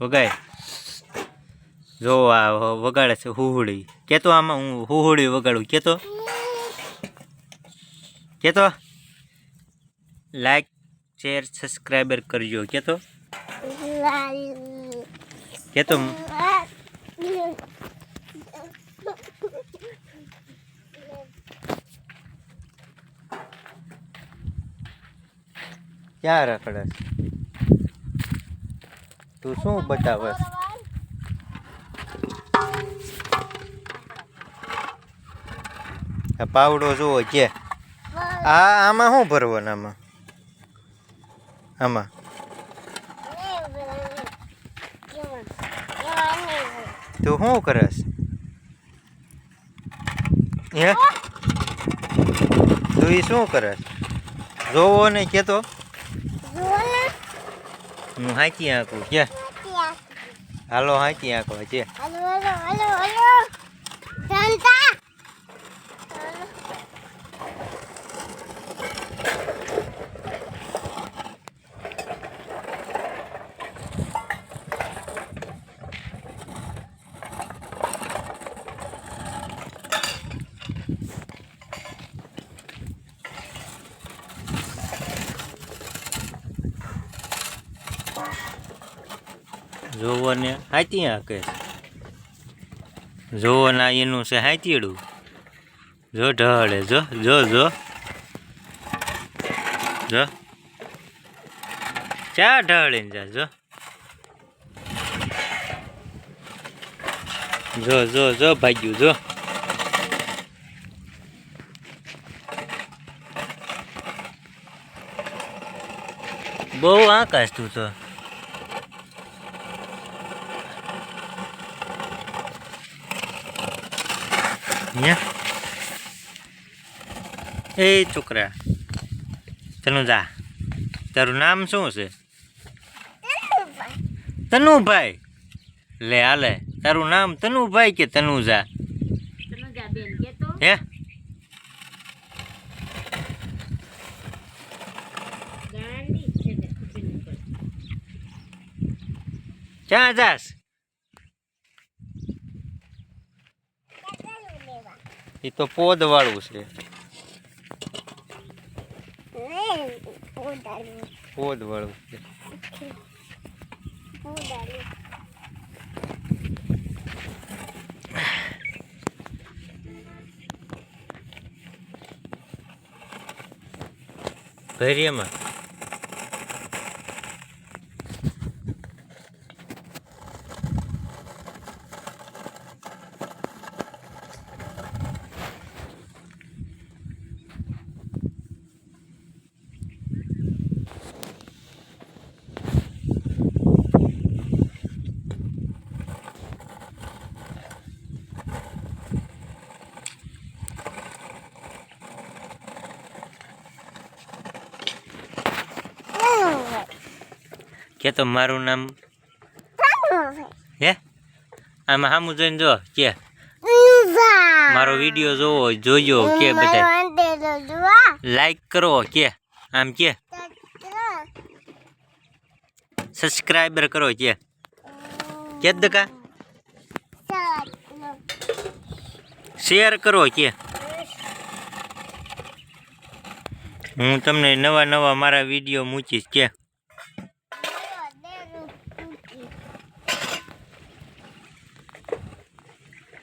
વગાય. જો આ વગાડે છે હુહુડી. કેતો આમાં હું હુહુડી વગાડું. કેતો? કેતો? લાઈક શેર સબસ્ક્રાઈબર કરજો. કેતો? કેતો? ક્યાં રખડે તું શું બતાવે? પાવડો જુઓ કે. આ આમાં શું ભરવાનું આમાં? આમાં? તું શું કરસ? હે? તું શું કરસ? જોવો ને કેતો. હું હાચી આંકું કે હાલો હાચી આંકો છે જોવો ને હાચી આંકે જોવો એનું છે હાચીડું જો ઢળે, જો જો જો. જો. ચા ઢળે જા, જો. જો જો જો ભાગ્યું, જો. બહુ આકાશ તું તો. હે? એ છોકરા તનુજા તારું નામ શું છે? તનુભાઈ. લે હાલે તારું નામ તનુભાઈ કે તનુજા? હે? ક્યાં જાસ એ તો પોદ વાળું છે પોદ વાળું છે ભેરિયામાં કે તો મારું નામ હે? આમાં સામું જોઈને જો કે મારો વીડિયો જોવો જોજો કે બધા લાઈક કરો કે આમ કે. સબસ્ક્રાઈબર કરો કે. કે દકા? શેર કરો કે. હું તમને નવા નવા મારા વીડિયો મૂકીશ કે